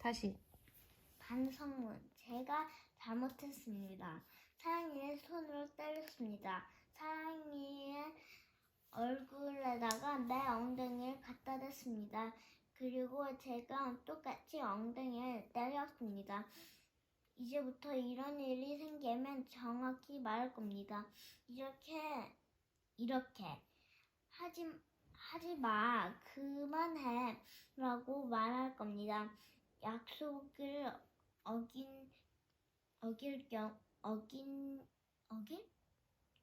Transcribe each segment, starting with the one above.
다시. 반성문. 제가 잘못했습니다. 사랑이의 손으로 때렸습니다. 사랑이의 얼굴에다가 내 엉덩이를 갖다 댔습니다. 그리고 제가 똑같이 엉덩이를 때렸습니다. 이제부터 이런 일이 생기면 정확히 말할 겁니다. 이렇게 이렇게 하지 하지 마 그만해라고 말할 겁니다. 약속을 어긴 어길 경 어긴 어길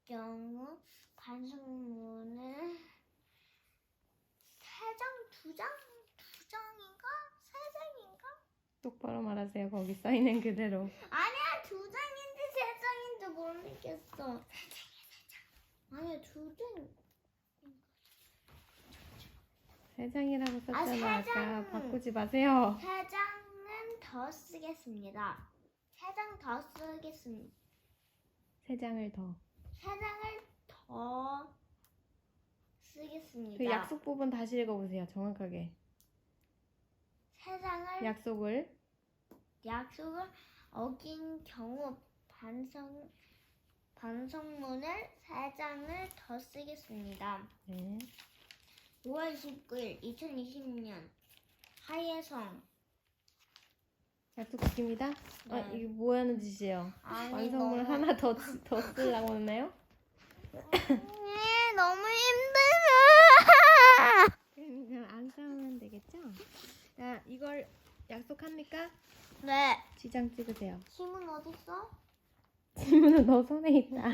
경우 반성문을 세 장, 두 장, 두 장인가? 세 장인가? 똑바로 말하세요. 거기 써 있는 그대로. 아니야 두 장인지 세 장인지 모르겠어. 세 장이야 세 장. 아니야 두 장. 세 장이라고 썼잖아. 아, 세 장. 바꾸지 마세요. 세 장은 더 쓰겠습니다. 세 장 더 쓰겠습니다. 세 장을 더. 세 장을 더 쓰겠습니다. 그 약속 부분 다시 읽어보세요. 정확하게. 세 장을 약속을 약속을 어긴 경우 반성 반성문을 세 장을 더 쓰겠습니다. 네. 5월 19일 2020년 하예성 약속 지킵니다. 아, 네. 이게 뭐 하는 짓이에요? 아니 완성물 너무 하나 더, 쓰- 더 쓰려고 했나요? 네, 너무 힘들어. 그냥 안 싸우면 되겠죠? 자, 이걸 약속합니까? 네. 지장 찍으세요. 힘은 어딨어? 지문은 너 손에 있다.